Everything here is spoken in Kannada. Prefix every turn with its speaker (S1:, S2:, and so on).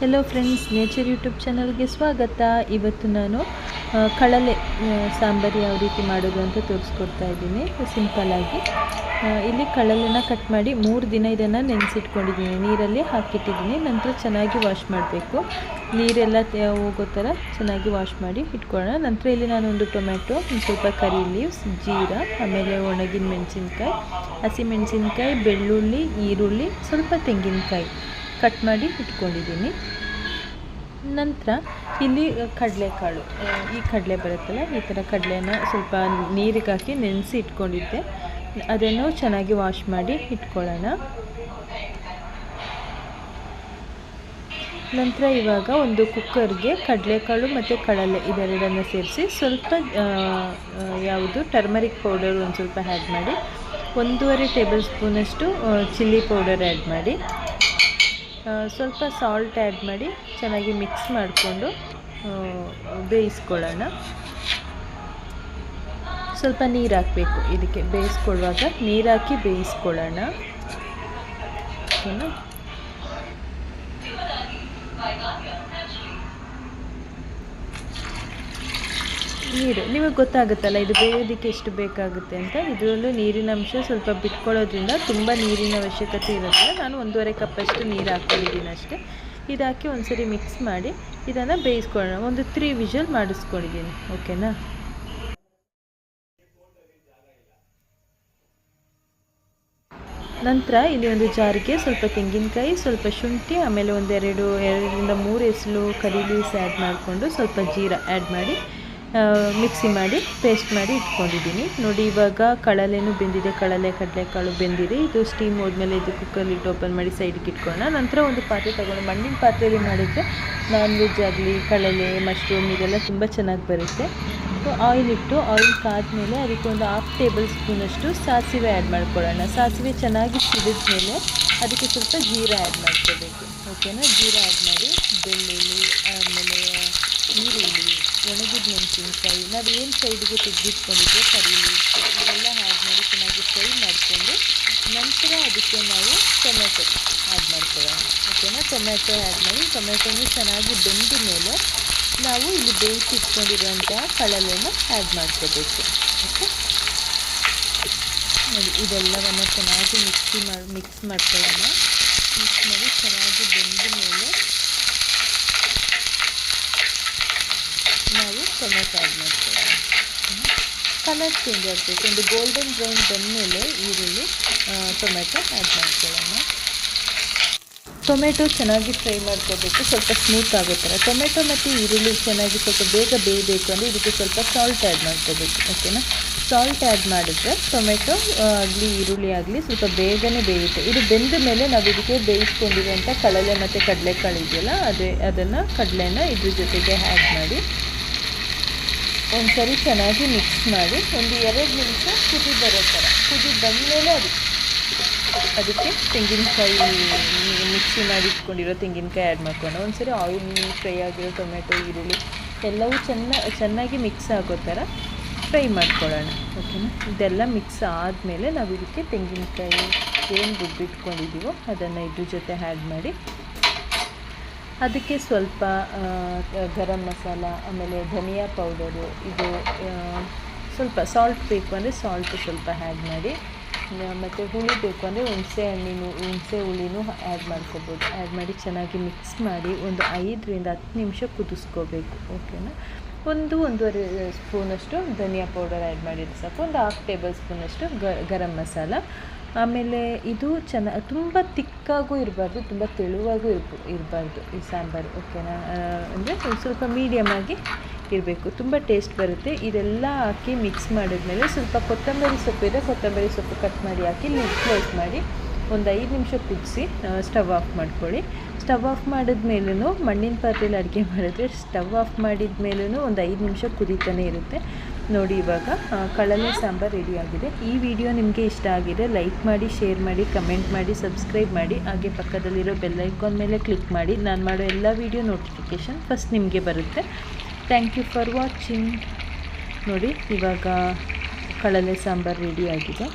S1: ಹೆಲೋ ಫ್ರೆಂಡ್ಸ್ ನೇಚರ್ ಯೂಟ್ಯೂಬ್ ಚಾನಲ್ಗೆ ಸ್ವಾಗತ. ಇವತ್ತು ನಾನು ಕಳಲೆ ಸಾಂಬಾರು ಯಾವ ರೀತಿ ಮಾಡೋದು ಅಂತ ತೋರಿಸ್ಕೊಡ್ತಾ ಇದ್ದೀನಿ. ಸಿಂಪಲ್ಲಾಗಿ ಇಲ್ಲಿ ಕಳಲೆನ ಕಟ್ ಮಾಡಿ ಮೂರು ದಿನ ಇದನ್ನು ನೆನೆಸಿಟ್ಕೊಂಡಿದ್ದೀನಿ. ನೀರಲ್ಲಿ ಹಾಕಿಟ್ಟಿದ್ದೀನಿ. ನಂತರ ಚೆನ್ನಾಗಿ ವಾಶ್ ಮಾಡಬೇಕು. ನೀರೆಲ್ಲ ಹೋಗೋ ಥರ ಚೆನ್ನಾಗಿ ವಾಶ್ ಮಾಡಿ ಇಟ್ಕೊಳ್ಳೋಣ. ನಂತರ ಇಲ್ಲಿ ನಾನೊಂದು ಟೊಮೆಟೊ ಒಂದು ಸ್ವಲ್ಪ ಕರಿ ಲೀವ್ಸ್ ಜೀರಾ, ಆಮೇಲೆ ಒಣಗಿನ ಮೆಣಸಿನ್ಕಾಯಿ ಹಸಿಮೆಣಸಿನ್ಕಾಯಿ ಬೆಳ್ಳುಳ್ಳಿ, ಈರುಳ್ಳಿ, ಸ್ವಲ್ಪ ತೆಂಗಿನಕಾಯಿ. ಕಟ್ ಮಾಡಿ ಇಟ್ಕೊಂಡಿದ್ದೀನಿ. ನಂತರ ಇಲ್ಲಿ ಕಡಲೆಕಾಳು. ಈ ಕಡಲೆ ಬರುತ್ತಲ್ಲ, ಈ ಥರ ಕಡಲೆನ ಸ್ವಲ್ಪ ನೀರಿಗೆ ಹಾಕಿ ನೆನೆಸಿ ಇಟ್ಕೊಂಡಿದ್ದೆ. ಅದನ್ನು ಚೆನ್ನಾಗಿ ವಾಶ್ ಮಾಡಿ ಇಟ್ಕೊಳ್ಳೋಣ. ನಂತರ ಇವಾಗ ಒಂದು ಕುಕ್ಕರ್ಗೆ ಕಡಲೆಕಾಳು ಮತ್ತು ಕಡಲೆ ಇದೆರಡನ್ನು ಸೇರಿಸಿ ಸ್ವಲ್ಪ ಯಾವುದು ಟರ್ಮರಿಕ್ ಪೌಡರ್ ಒಂದು ಸ್ವಲ್ಪ ಆ್ಯಡ್ ಮಾಡಿ, ಒಂದೂವರೆ ಟೇಬಲ್ ಸ್ಪೂನಷ್ಟು ಚಿಲ್ಲಿ ಪೌಡರ್ ಆ್ಯಡ್ ಮಾಡಿ. ಸ್ವಲ್ಪ ಸಾಲ್ಟ್ ಆ್ಯಡ್ ಮಾಡಿ ಚೆನ್ನಾಗಿ ಮಿಕ್ಸ್ ಮಾಡಿಕೊಂಡು ಬೇಯಿಸ್ಕೊಳ್ಳೋಣ. ಸ್ವಲ್ಪ ನೀರು ಹಾಕಬೇಕು ಇದಕ್ಕೆ. ಬೇಯಿಸ್ಕೊಳ್ಳುವಾಗ ನೀರು ಹಾಕಿ ಬೇಯಿಸ್ಕೊಳ್ಳೋಣ. ಓಕೆನಾ? ನೀರು. ನಿಮಗೆ ಗೊತ್ತಾಗುತ್ತಲ್ಲ, ಇದು ಬೇಯೋದಕ್ಕೆ ಎಷ್ಟು ಬೇಕಾಗುತ್ತೆ ಅಂತ. ಇದರಲ್ಲೂ ನೀರಿನ ಅಂಶ ಸ್ವಲ್ಪ ಬಿಟ್ಕೊಳ್ಳೋದ್ರಿಂದ ತುಂಬ ನೀರಿನ ಅವಶ್ಯಕತೆ ಇರೋದ್ರಿಂದ ನಾನು ಒಂದೂವರೆ ಕಪ್ಪಷ್ಟು ನೀರು ಹಾಕ್ಕೊಂಡಿದ್ದೀನಿ ಅಷ್ಟೇ. ಇದಾಕಿ ಹಾಕಿ ಒಂದ್ಸರಿ ಮಿಕ್ಸ್ ಮಾಡಿ ಇದನ್ನು ಬೇಯಿಸ್ಕೊಳ್ಳೋಣ. ಒಂದು ತ್ರೀ ವಿಷಲ್ ಮಾಡಿಸ್ಕೊಂಡಿದ್ದೀನಿ, ಓಕೆನಾ? ನಂತರ ಇಲ್ಲಿ ಒಂದು ಜಾರಿಗೆ ಸ್ವಲ್ಪ ತೆಂಗಿನಕಾಯಿ, ಸ್ವಲ್ಪ ಶುಂಠಿ, ಆಮೇಲೆ ಒಂದೆರಡು, ಎರಡರಿಂದ ಮೂರು ಎಸಳು ಕರಿ ಲೀವ್ಸ್ ಆ್ಯಡ್ ಮಾಡಿಕೊಂಡು ಸ್ವಲ್ಪ ಜೀರಾ ಆ್ಯಡ್ ಮಾಡಿ ಮಿಕ್ಸಿ ಮಾಡಿ ಪೇಸ್ಟ್ ಮಾಡಿ ಇಟ್ಕೊಂಡಿದ್ದೀನಿ. ನೋಡಿ, ಇವಾಗ ಕಳಲೆನೂ ಬೆಂದಿದೆ. ಕಳಲೆ ಕಡಲೆಕಾಳು ಬೆಂದಿದೆ. ಇದು ಸ್ಟೀಮ್ ಹೋದ್ಮೇಲೆ ಇದು ಕುಕ್ಕರ್ ಇಟ್ಟು ಓಪನ್ ಮಾಡಿ ಸೈಡ್ಗೆ ಇಟ್ಕೊಳ್ಳೋಣ. ನಂತರ ಒಂದು ಪಾತ್ರೆ ತೊಗೊಂಡು, ಮಣ್ಣಿನ ಪಾತ್ರೆಯಲ್ಲಿ ಮಾಡಿದರೆ ನಾನ್ ವೆಜ್ ಆಗಲಿ ಕಳಲೆ ಮಶ್ರೂಮ್ ಇದೆಲ್ಲ ತುಂಬ ಚೆನ್ನಾಗಿ ಬರುತ್ತೆ. ಸೊ ಆಯಿಲ್ ಇಟ್ಟು ಆಯಿಲ್ ಕಾದ್ಮೇಲೆ ಅದಕ್ಕೆ ಒಂದು ಹಾಫ್ ಟೇಬಲ್ ಸ್ಪೂನಷ್ಟು ಸಾಸಿವೆ ಆ್ಯಡ್ ಮಾಡ್ಕೊಳ್ಳೋಣ. ಸಾಸಿವೆ ಚೆನ್ನಾಗಿ ಸಿಡಿದ ಮೇಲೆ ಅದಕ್ಕೆ ಸ್ವಲ್ಪ ಜೀರಾ ಆ್ಯಡ್ ಮಾಡ್ಕೋಬೇಕು. ಓಕೆನಾ ಜೀರಾ ಆ್ಯಡ್ ಮಾಡಿ, ಬೆಳ್ಳುಳ್ಳಿ, ಆಮೇಲೆ ಈರುಳ್ಳಿ ಒಣಗಿದ ಮೆಣಸಿನ್ಕಾಯಿ. ನಾವು ಏನು ಸೈಡ್ಗೆ ತೆಗೆದಿಟ್ಕೊಂಡಿದ್ದೆ ಕರಿ ಲೀವ್ಸ್ ಇದೆಲ್ಲ ಆ್ಯಡ್ ಮಾಡಿ ಚೆನ್ನಾಗಿ ಫ್ರೈ ಮಾಡಿಕೊಂಡು ನಂತರ ಅದಕ್ಕೆ ನಾವು ಟೊಮೆಟೊ ಆ್ಯಡ್ ಮಾಡ್ಕೊಳ್ಳೋಣ. ಓಕೆನಾ? ಟೊಮೆಟೊ ಆ್ಯಡ್ ಮಾಡಿ, ಟೊಮೆಟೊನು ಚೆನ್ನಾಗಿ ಬೆಂದ ಮೇಲೆ ನಾವು ಇಲ್ಲಿ ಬೇಯಿಸಿಟ್ಕೊಂಡಿರುವಂತಹ ಕಳಲೆಯನ್ನು ಆ್ಯಡ್ ಮಾಡ್ಕೋಬೇಕು. ಓಕೆ? ನೋಡಿ, ಇದೆಲ್ಲವನ್ನು ಚೆನ್ನಾಗಿ ಮಿಕ್ಸಿ ಮಾಡಿ ಮಿಕ್ಸ್ ಮಾಡ್ಕೊಳ್ಳೋಣ. ಮಿಕ್ಸ್ ಮಾಡಿ ಚೆನ್ನಾಗಿ ಬೆಂದ ಮೇಲೆ ನಾವು ಟೊಮೆಟೊ ಆ್ಯಡ್ ಮಾಡ್ಕೊಳ್ಳೋಣ ಕಲರ್ ಚೇಂಜ್ ಆಗಬೇಕು ಒಂದು ಗೋಲ್ಡನ್ ಬ್ರೌನ್ ಬಂದಮೇಲೆ ಈರುಳ್ಳಿ ಟೊಮೆಟೊ ಆ್ಯಡ್ ಮಾಡ್ಕೊಳ್ಳೋಣ ಟೊಮೆಟೊ ಚೆನ್ನಾಗಿ ಫ್ರೈ ಮಾಡ್ಕೋಬೇಕು, ಸ್ವಲ್ಪ ಸ್ಮೂತ್ ಆಗೋ ಥರ ಟೊಮೆಟೊ ಮತ್ತು ಈರುಳ್ಳಿ ಚೆನ್ನಾಗಿ ಸ್ವಲ್ಪ ಬೇಗ ಬೇಯಬೇಕು ಅಂದರೆ ಇದಕ್ಕೆ ಸ್ವಲ್ಪ ಸಾಲ್ಟ್ ಆ್ಯಡ್ ಮಾಡ್ಕೋಬೇಕು ಓಕೆನಾ ಸಾಲ್ಟ್ ಆ್ಯಡ್ ಮಾಡಿದ್ರೆ ಟೊಮೆಟೊ ಆಗಲಿ, ಈರುಳ್ಳಿ ಆಗಲಿ ಸ್ವಲ್ಪ ಬೇಗನೆ ಬೇಯುತ್ತೆ. ಇದು ಬೆಂದ ಮೇಲೆ ನಾವು ಇದಕ್ಕೆ ಬೇಯಿಸ್ಕೊಂಡಿರುವಂಥ ಕಡಲೆ ಮತ್ತು ಕಡಲೆಕಾಳು ಇದೆಯಲ್ಲ, ಅದೇ, ಅದನ್ನು ಕಡಲೆನ ಇದ್ರ ಜೊತೆಗೆ ಆ್ಯಡ್ ಮಾಡಿ ಒಂದ್ಸರಿ ಚೆನ್ನಾಗಿ ಮಿಕ್ಸ್ ಮಾಡಿ ಒಂದು ಎರಡು ನಿಮಿಷ ಕುದಿ ಬರೋ ಥರ. ಕುದಿ ಬಂದಮೇಲೆ ಅದು, ಅದಕ್ಕೆ ತೆಂಗಿನಕಾಯಿ ಮಿಕ್ಸಿ ಮಾಡಿ ಇಟ್ಕೊಂಡಿರೋ ತೆಂಗಿನಕಾಯಿ ಆ್ಯಡ್ ಮಾಡ್ಕೊಂಡು ಒಂದ್ಸರಿ ಆಯಿಲ್ ಫ್ರೈ ಆಗಿರೋ ಟೊಮೆಟೊ ಈರುಳ್ಳಿ ಎಲ್ಲವೂ ಚೆನ್ನ, ಚೆನ್ನಾಗಿ ಮಿಕ್ಸ್ ಆಗೋ ಥರ ಫ್ರೈ ಮಾಡ್ಕೊಳ್ಳೋಣ. ಓಕೆನಾ ಇದೆಲ್ಲ ಮಿಕ್ಸ್ ಆದಮೇಲೆ ನಾವು ಇದಕ್ಕೆ ತೆಂಗಿನಕಾಯಿ ಏನು ರುಬ್ಬಿಟ್ಕೊಂಡಿದ್ದೀವೋ ಅದನ್ನು ಇದ್ರ ಜೊತೆ ಆ್ಯಡ್ ಮಾಡಿ ಅದಕ್ಕೆ ಸ್ವಲ್ಪ ಗರಂ ಮಸಾಲ, ಆಮೇಲೆ ಧನಿಯಾ ಪೌಡರು, ಇದು ಸ್ವಲ್ಪ ಸಾಲ್ಟ್ ಬೇಕು ಅಂದರೆ ಸಾಲ್ಟ್ ಸ್ವಲ್ಪ ಆ್ಯಡ್ ಮಾಡಿ ಮತ್ತು ಹುಳಿ ಬೇಕು ಅಂದರೆ ಹುಣಸೆ ಹಣ್ಣಿನೂ, ಹುಣಸೆ ಹುಳಿನೂ ಆ್ಯಡ್ ಮಾಡ್ಕೋಬೋದು. ಆ್ಯಡ್ ಮಾಡಿ ಚೆನ್ನಾಗಿ ಮಿಕ್ಸ್ ಮಾಡಿ ಒಂದು ಐದರಿಂದ ಹತ್ತು ನಿಮಿಷ ಕುದಿಸ್ಕೋಬೇಕು ಓಕೆನಾ ಒಂದು ಒಂದೂವರೆ ಸ್ಪೂನಷ್ಟು ಧನಿಯಾ ಪೌಡರ್ ಆ್ಯಡ್ ಮಾಡಿದ್ರೆ ಸಾಕು. ಒಂದು ಹಾಫ್ ಟೇಬಲ್ ಸ್ಪೂನಷ್ಟು ಗರಂ ಮಸಾಲ. ಆಮೇಲೆ ಇದು ಚೆನ್ನ, ತುಂಬ ತಿಕ್ಕಾಗೂ ಇರಬಾರ್ದು, ತುಂಬ ತೆಳುವಾಗೂ ಇರ್ಬ, ಇರಬಾರ್ದು ಈ ಸಾಂಬಾರು, ಓಕೆನಾ? ಅಂದರೆ ಒಂದು ಸ್ವಲ್ಪ ಮೀಡಿಯಮಾಗಿ ಇರಬೇಕು. ತುಂಬ ಟೇಸ್ಟ್ ಬರುತ್ತೆ. ಇದೆಲ್ಲ ಹಾಕಿ ಮಿಕ್ಸ್ ಮಾಡಿದ್ಮೇಲೆ ಸ್ವಲ್ಪ ಕೊತ್ತಂಬರಿ ಸೊಪ್ಪು ಇದೆ. ಕೊತ್ತಂಬರಿ ಸೊಪ್ಪು ಕಟ್ ಮಾಡಿ ಹಾಕಿ ಲಿಡ್ ಕ್ಲೋಸ್ ಮಾಡಿ ಒಂದು ಐದು ನಿಮಿಷ ಕುದಿಸಿ ಸ್ಟವ್ ಆಫ್ ಮಾಡ್ಕೊಳ್ಳಿ. ಸ್ಟವ್ ಆಫ್ ಮಾಡಿದ್ಮೇಲೂ ಮಣ್ಣಿನ ಪಾತ್ರೆಯಲ್ಲಿ ಅಡುಗೆ ಮಾಡಿದ್ರೆ ಸ್ಟವ್ ಆಫ್ ಮಾಡಿದ ಮೇಲೂ ಒಂದು ಐದು ನಿಮಿಷ ಕುದೀತಾನೆ ಇರುತ್ತೆ. ನೋಡಿ ಇವಾಗ ಕಳಲೆ ಸಾಂಬಾರು ರೆಡಿಯಾಗಿದೆ ಈ ವಿಡಿಯೋ ನಿಮಗೆ ಇಷ್ಟ ಆಗಿದೆ ಲೈಕ್ ಮಾಡಿ ಶೇರ್ ಮಾಡಿ ಕಮೆಂಟ್ ಮಾಡಿ ಸಬ್ಸ್ಕ್ರೈಬ್ ಮಾಡಿ, ಹಾಗೆ ಪಕ್ಕದಲ್ಲಿರೋ ಬೆಲ್ ಐಕಾನ್ ಮೇಲೆ ಕ್ಲಿಕ್ ಮಾಡಿ, ನಾನು ಮಾಡೋ ಎಲ್ಲ ವಿಡಿಯೋ ನೋಟಿಫಿಕೇಷನ್ ಫಸ್ಟ್ ನಿಮಗೆ ಬರುತ್ತೆ. ಥ್ಯಾಂಕ್ ಯು ಫಾರ್ ವಾಚಿಂಗ್ ನೋಡಿ, ಇವಾಗ ಕಳಲೆ ಸಾಂಬಾರು ಆಗಿದೆ.